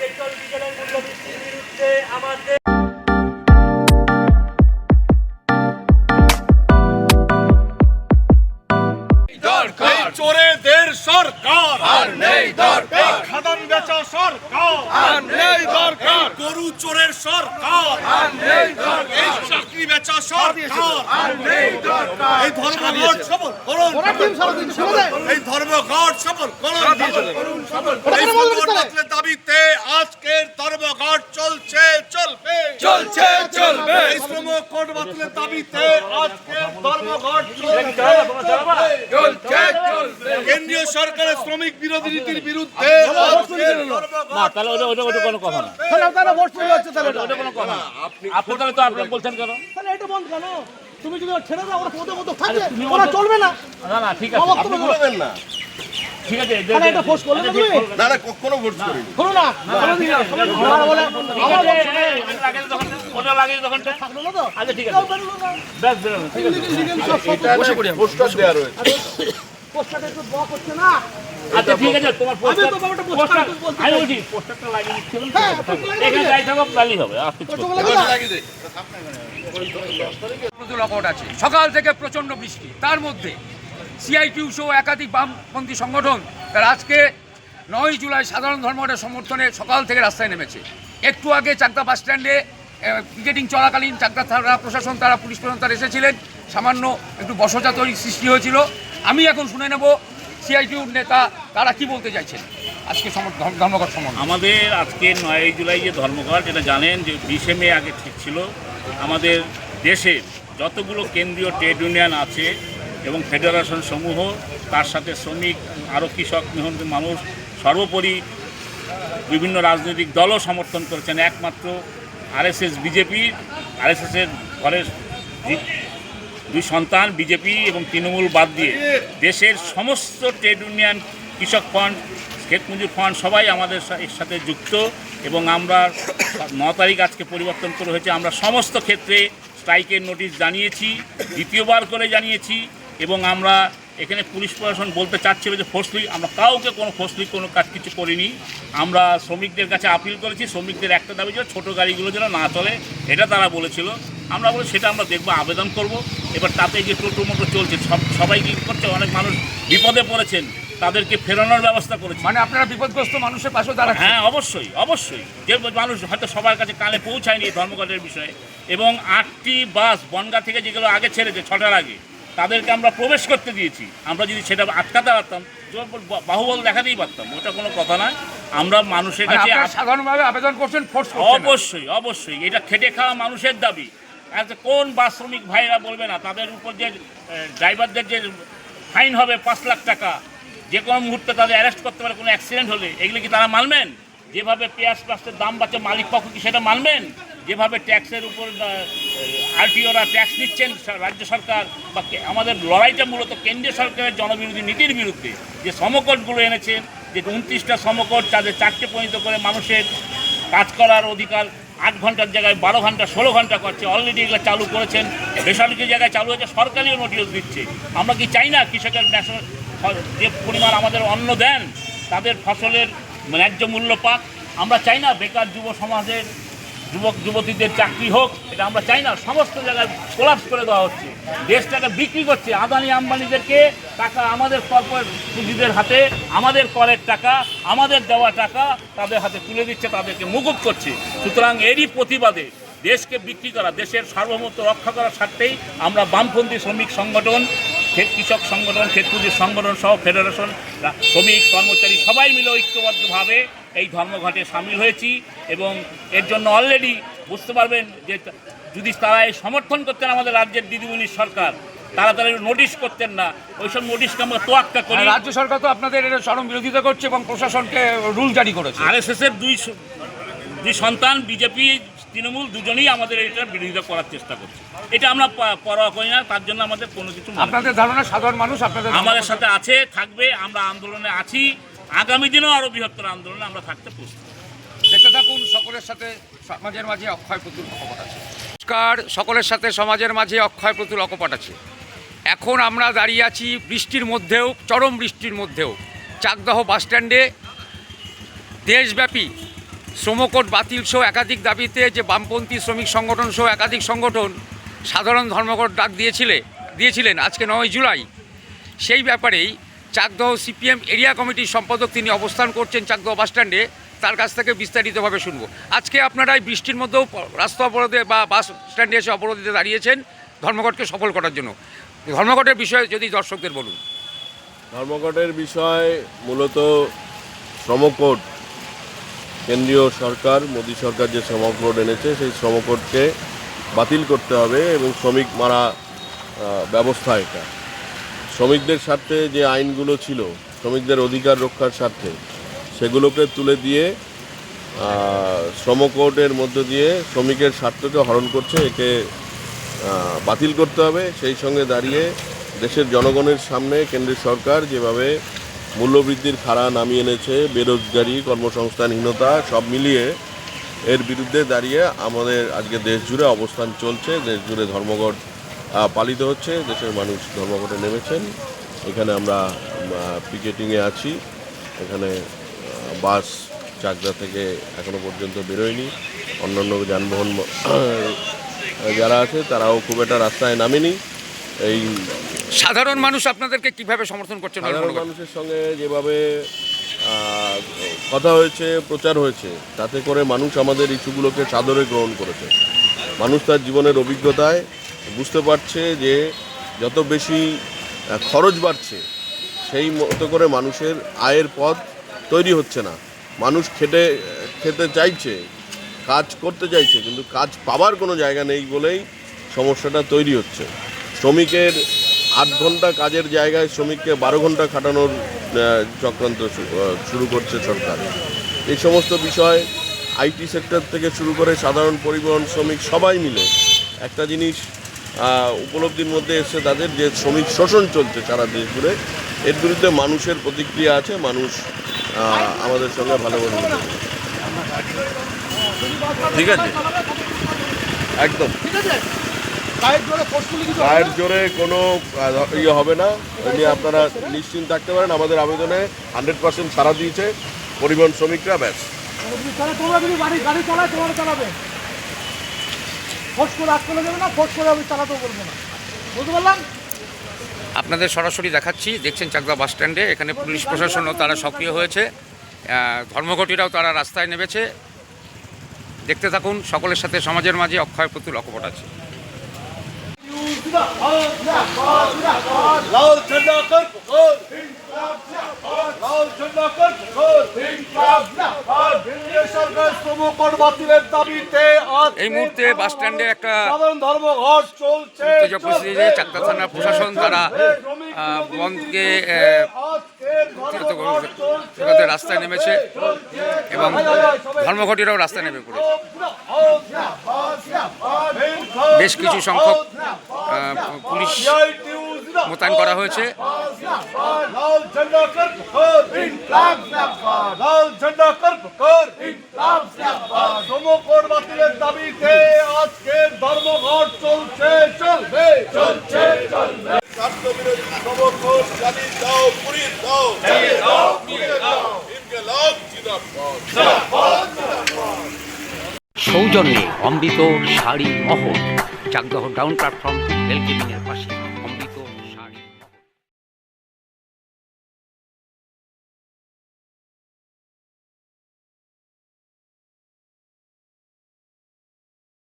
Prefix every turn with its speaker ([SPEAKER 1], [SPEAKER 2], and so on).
[SPEAKER 1] Petrol ডিজেলের মূল্যবৃদ্ধির বিরুদ্ধে
[SPEAKER 2] আর নেই দরকার
[SPEAKER 3] খাদান বেচা সরকার
[SPEAKER 2] আর নেই দরকার
[SPEAKER 3] গরু চোরের সরকার
[SPEAKER 2] আর নেই দরকার
[SPEAKER 3] চাকরি বেচা সরকার এই ধর্মঘট এই ধর্মঘট সফল করুন দাবিতে আজকের ধর্মঘট চলছে চলবে।
[SPEAKER 2] চলছে চলবে।
[SPEAKER 3] এই শ্রম কোড বাতিলের দাবিতে আজকের ধর্মঘট চলছে
[SPEAKER 2] চলছে চলবে।
[SPEAKER 3] কেন্দ্রীয় সরকারের শ্রমিক বিরোধী নীতির বিরুদ্ধে
[SPEAKER 4] না তাহলে ওটা ওটা ওটা কোনো কথা না।
[SPEAKER 5] তাহলে তাহলে ভোট চলে যাচ্ছে তাহলে
[SPEAKER 4] ওটা কোনো কথা না। আপনি তাহলে তো আপনি বলছেন কেন?
[SPEAKER 5] তাহলে এটা বন্ধ কেন? তুমি যদি ছেড়ে দাও ওরা মতো মতো থাকবে ওরা চলবে না।
[SPEAKER 4] না না ঠিক আছে।
[SPEAKER 5] আপনি বলবেন
[SPEAKER 6] না।
[SPEAKER 4] ঠিক আছে যে-
[SPEAKER 5] তাহলে
[SPEAKER 4] যে-
[SPEAKER 5] এটা ফোর্স করলে না তুমি
[SPEAKER 6] না না কখনো ভোট করিনি।
[SPEAKER 5] করো না। করো দিন না। আমার বলে
[SPEAKER 4] ঠিক
[SPEAKER 5] আমার
[SPEAKER 4] আছে, ওটা লাগিয়ে তখন ওটা লাগিয়ে তখন
[SPEAKER 5] থাকল না তো?
[SPEAKER 4] আচ্ছা ঠিক আছে।
[SPEAKER 5] বেরোলো না
[SPEAKER 4] ঠিক আছে।
[SPEAKER 5] লিগেল সব সব
[SPEAKER 6] পোস্টার দেওয়া রয়েছে।
[SPEAKER 5] পোস্টারটা একটু ব্লক হচ্ছে না?
[SPEAKER 4] আচ্ছা ঠিক আছে তোমার পোস্টার
[SPEAKER 5] তো বাবাটা পোস্টার বলতে
[SPEAKER 4] আমি বলছি পোস্টারটা লাগিয়ে দিচ্ছিলাম
[SPEAKER 5] হ্যাঁ,
[SPEAKER 4] এখানে যাই থাকো হবে আর কিছু
[SPEAKER 5] তোর
[SPEAKER 4] করতে
[SPEAKER 5] চোখে লাগে
[SPEAKER 7] প্রচুর লকআউট আছে। সকাল থেকে প্রচণ্ড বৃষ্টি। তার মধ্যে সিআইটিউ সহ একাধিক বামপন্থী সংগঠন তারা আজকে নয় জুলাই সাধারণ ধর্মঘটের সমর্থনে সকাল থেকে রাস্তায় নেমেছে। একটু আগে চাকদা বাস স্ট্যান্ডে পিকেটিং চলাকালীন চাকদা থানা প্রশাসন তারা পুলিশ প্রশাসন তারা এসেছিলেন। সামান্য একটু বসজাতরি সৃষ্টি হয়েছিল। আমি এখন শুনে নেব সিআইটিউর নেতা তারা কি বলতে চাইছেন? আজকে ধর্মঘট সম্বন্ধে।
[SPEAKER 4] আমাদের আজকে নয় জুলাই যে ধর্মঘট এটা জানেন যে বিশে মে আগে ঠিক ছিল, আমাদের দেশের যতগুলো কেন্দ্রীয় ট্রেড ইউনিয়ন আছে এবং ফেডারেশন সমূহ, তার সাথে শ্রমিক আরও কৃষক মেহনত মানুষ, সর্বোপরি বিভিন্ন রাজনৈতিক দলও সমর্থন করেছেন। একমাত্র আরএসএস বিজেপি, আরএসএসের ঘরের দুই সন্তান, বিজেপি এবং তৃণমূল বাদ দিয়ে দেশের সমস্ত ট্রেড ইউনিয়ন, কৃষক ফান্ড শেখ মুজিব ফান্ড সবাই আমাদের এর সাথে যুক্ত এবং আমরা ন তারিখ আজকে পরিবর্তন করে হয়েছে। আমরা সমস্ত ক্ষেত্রে স্ট্রাইকের নোটিশ জানিয়েছি, দ্বিতীয়বার করে জানিয়েছি এবং আমরা এখানে পুলিশ প্রশাসন বলতে চাচ্ছিল যে ফোর্সলি আমরা কাউকে কোনো ফোর্সলি কোনো কাজ কিছু করিনি। আমরা শ্রমিকদের কাছে আপিল করেছি শ্রমিকদের একটা দাবি ছিল ছোটো গাড়িগুলো যেন না চলে এটা তারা বলেছিল। আমরা বলে সেটা আমরা দেখব আবেদন করব। এবার তাতে যে টোটো মোটো চলছে সব সবাই কী করছে অনেক মানুষ বিপদে পড়েছেন তাদেরকে ফেরানোর ব্যবস্থা করেছে।
[SPEAKER 7] মানে আপনারা বিপদগ্রস্ত মানুষের পাশে দাঁড়াচ্ছেন?
[SPEAKER 4] হ্যাঁ অবশ্যই অবশ্যই। যে মানুষ হয়তো সবার কাছে কানে পৌঁছায়নি ধর্মঘটের বিষয়ে। এবং আটটি বাস বনগা থেকে যেগুলো আগে ছেড়েছে ছটার আগে তাদেরকে আমরা প্রবেশ করতে দিয়েছি। আমরা যদি সেটা আটকাতে পারতাম বাহুবল দেখাতেই পারতাম ওটা কোনো কথা না আমরা মানুষের
[SPEAKER 7] মানে
[SPEAKER 4] কাছে
[SPEAKER 7] সাধারণভাবে আবেদন করছেন ফোর্স
[SPEAKER 4] অবশ্যই অবশ্যই। এটা খেটে খাওয়া মানুষের দাবি। কোন বাস শ্রমিক ভাইরা বলবে না তাদের উপর যে ড্রাইভারদের যে ফাইন হবে পাঁচ লাখ টাকা যে কোনো মুহূর্তে তাদের অ্যারেস্ট করতে পারে কোনো অ্যাক্সিডেন্ট হলে এগুলো কি তারা মানবেন? যেভাবে পেঁয়াজ প্লাস্টের দাম বাড়ছে মালিক পক্ষ কি সেটা মানবেন? যেভাবে ট্যাক্সের উপর আরটিওরা ট্যাক্স নিচ্ছেন রাজ্য সরকার বা আমাদের লড়াইটা মূলত কেন্দ্রীয় সরকারের জনবিরোধী নীতির বিরুদ্ধে। যে সমকটগুলো এনেছেন, যে উনত্রিশটা সমকট, তাদের চারটে পরিণত করে মানুষের কাজ করার অধিকার আট ঘণ্টার জায়গায় বারো ঘণ্টা, ষোলো ঘণ্টা করছে। অলরেডি এগুলো চালু করেছেন, বেসরকারি জায়গায় চালু হয়েছে, সরকারিও নোটিশ দিচ্ছে। আমরা কি চাই না কৃষকের ন্যাশনাল যে পরিমাণ আমাদের অন্ন দেন, তাদের ফসলের ন্যায্য মূল্য পাক? আমরা চাই না বেকার যুব সমাজের যুবক, যুবতীদের চাকরি হোক, এটা আমরা চাই না। সমস্ত জায়গায় কোলাপস করে দেওয়া হচ্ছে। দেশটাকে বিক্রি করছে। আদানি আম্বানিদেরকে টাকা আমাদের কর্পোরেট পুঁজিদের হাতে, আমাদের করের টাকা, আমাদের দেওয়া টাকা তাদের হাতে তুলে দিচ্ছে, তাদেরকে মুকুব করছে। সুতরাং এরই প্রতিবাদে দেশকে বিক্রি করা, দেশের সার্বভৌমত্ব রক্ষা করার স্বার্থেই আমরা বামপন্থী শ্রমিক সংগঠন ক্ষেত কৃষক সংগঠন ক্ষেত পুঁজির সংগঠন সহ ফেডারেশন শ্রমিক কর্মচারী সবাই মিলে ঐক্যবদ্ধভাবে এই ধর্মঘটে সামিল হয়েছি এবং এর জন্য অলরেডি বুঝতে পারবেন যে যদি তারা এই সমর্থন করতেন আমাদের রাজ্যের দিদিমণির সরকার তারা তারা নোটিশ করতেন না। ওইসব নোটিশকে আমরা তোয়াক্কা করি।
[SPEAKER 7] রাজ্য সরকার তো আপনাদের এটা চরম বিরোধিতা করছে এবং প্রশাসনকে রুল জারি করেছে।
[SPEAKER 4] আরএসএসের দুই দুই সন্তান বিজেপি তৃণমূল দুজনেই আমাদের এটা বিরোধিতা করার চেষ্টা করছে। এটা আমরা পরোয়া করি না তার জন্য আমাদের কোনো কিছু।
[SPEAKER 7] আপনাদের ধারণা সাধারণ মানুষ আপনাদের
[SPEAKER 4] আমাদের সাথে আছে থাকবে আমরা আন্দোলনে আছি। আগামী দিনেও আরও বৃহত্তর আন্দোলনে আমরা থাকতে প্রস্তুত।
[SPEAKER 7] দেখতে থাকুন সকলের সাথে সমাজের মাঝে অক্ষয় প্রতুল অকপট আছে। নমস্কার সকলের সাথে সমাজের মাঝে অক্ষয় প্রতুল অকপট আছে। এখন আমরা দাঁড়িয়ে আছি বৃষ্টির মধ্যেও চরম বৃষ্টির মধ্যেও। চাকদহ বাস স্ট্যান্ডে দেশব্যাপী শ্রমকোট বাতিল সহ একাধিক দাবিতে যে বামপন্থী শ্রমিক সংগঠন সহ একাধিক সংগঠন সাধারণ ধর্মঘট ডাক দিয়েছিলে দিয়েছিলেন আজকে নয় জুলাই। সেই ব্যাপারেই চাকদহ সিপিএম এরিয়া কমিটির সম্পাদক তিনি অবস্থান করছেন চাকদহ বাসস্ট্যান্ডে তার কাছ থেকে বিস্তারিতভাবে শুনব। আজকে আপনারা বৃষ্টির মধ্যেও রাস্তা অবরোধে বা বাস স্ট্যান্ডে এসে অবরোধে দাঁড়িয়েছেন ধর্মঘটকে সফল করার জন্য। ধর্মঘটের বিষয়ে যদি দর্শকদের বলুন।
[SPEAKER 6] ধর্মঘটের বিষয় মূলত শ্রমকোড কেন্দ্রীয় সরকার, মোদী সরকার যে শ্রমকোড এনেছে, সেই শ্রমকোডকে বাতিল করতে হবে এবং শ্রমিক মারা ব্যবস্থা এটা। শ্রমিকদের স্বার্থে যে আইনগুলো ছিল, শ্রমিকদের অধিকার রক্ষার স্বার্থে, সেগুলোকে তুলে দিয়ে শ্রমকোডের মধ্য দিয়ে শ্রমিকের স্বার্থকে হরণ করছে, একে বাতিল করতে হবে। সেই সঙ্গে দাঁড়িয়ে দেশের জনগণের সামনে কেন্দ্রীয় সরকার যেভাবে মূল্যবৃদ্ধির খাড়া নামিয়ে এনেছে বেরোজগারি, কর্মসংস্থানহীনতা, সব মিলিয়ে এর বিরুদ্ধে দাঁড়িয়ে আমাদের আজকে দেশ জুড়ে অবস্থান চলছে। দেশ জুড়ে ধর্মঘট পালিত হচ্ছে। দেশের মানুষ ধর্মঘটে নেমেছেন। এখানে আমরা পিকেটিংয়ে আছি। এখানে বাস চাকদা থেকে এখনও পর্যন্ত বেরোয়নি। অন্যান্য যানবাহন যারা আছে তারাও খুব একটা রাস্তায় নামেনি। এই
[SPEAKER 7] সাধারণ মানুষ আপনাদেরকে কীভাবে সমর্থন করছেন
[SPEAKER 6] সাধারণ মানুষের সঙ্গে যেভাবে কথা হয়েছে প্রচার হয়েছে তাতে করে মানুষ আমাদের ইস্যুগুলোকে সাদরে গ্রহণ করেছে। মানুষ তার জীবনের অভিজ্ঞতায় বুঝতে পারছে যে যত বেশি খরচ বাড়ছে সেই মতো করে মানুষের আয়ের পথ তৈরি হচ্ছে না। মানুষ খেটে খেতে চাইছে কাজ করতে চাইছে কিন্তু কাজ পাবার কোনো জায়গা নেই বলেই সমস্যাটা তৈরি হচ্ছে। শ্রমিকের আট ঘণ্টা কাজের জায়গায় শ্রমিককে বারো ঘণ্টা খাটানোর চক্রান্ত শুরু করছে সরকার। এই সমস্ত বিষয় আইটি সেক্টর থেকে শুরু করে সাধারণ পরিবহন শ্রমিক সবাই মিলে একটা জিনিস উপলব্ধির মধ্যে এসছে তাদের যে শ্রমিক শোষণ চলছে সারা দেশ জুড়ে, এর বিরুদ্ধে মানুষের প্রতিক্রিয়া আছে, মানুষ আমাদের সঙ্গে ভালোভাবে মিলেছে। ঠিক আছে? একদম।
[SPEAKER 5] ঠিক আছে। গায়ের জোরে
[SPEAKER 6] কোনো ইয়ে হবে না। নিয়ে আপনারা নিশ্চিন্ত থাকতে পারেন আমাদের আবেদনে হান্ড্রেড পার্সেন্ট সাড়া দিয়েছে পরিবহন শ্রমিকরা ব্যাস।
[SPEAKER 7] আপনাদের সরাসরি দেখাচ্ছি দেখছেন চাকদা বাস স্ট্যান্ডে এখানে পুলিশ প্রশাসনও তারা সক্রিয় হয়েছে। ধর্মঘটিরাও তারা রাস্তায় নেমেছে। দেখতে থাকুন সকলের সাথে সমাজের মাঝে অক্ষয় প্রতুল অকপট আছে।
[SPEAKER 3] লাল ঝন্ডা কর লাল। ঝন্ডা কর কেন্দ্রীয় বাতিলের দাবিতে
[SPEAKER 7] এই মুহূর্তে বাস স্ট্যান্ডে একটা
[SPEAKER 3] সাধারণ ধর্মঘট চলছে।
[SPEAKER 7] চাকদা থানা প্রশাসন তারা করতে করতে রাস্তায় নেমেছে এবং ধর্মঘটিরাও রাস্তায় নেমে পড়েছে। বেশ কিছু সংখ্যক পুলিশ মোতায়েন করা হয়েছে
[SPEAKER 3] দাবিতে আজকে ধর্মঘট চলছে চলবে চলছে চলবে
[SPEAKER 6] চালিয়ে দাও পুড়িয়ে দাও দাও দাও
[SPEAKER 8] সৌজন্যে অমৃত শাড়ি মহল। চাকদহ ডাউন প্ল্যাটফর্ম রেল কেবিনের পাশে।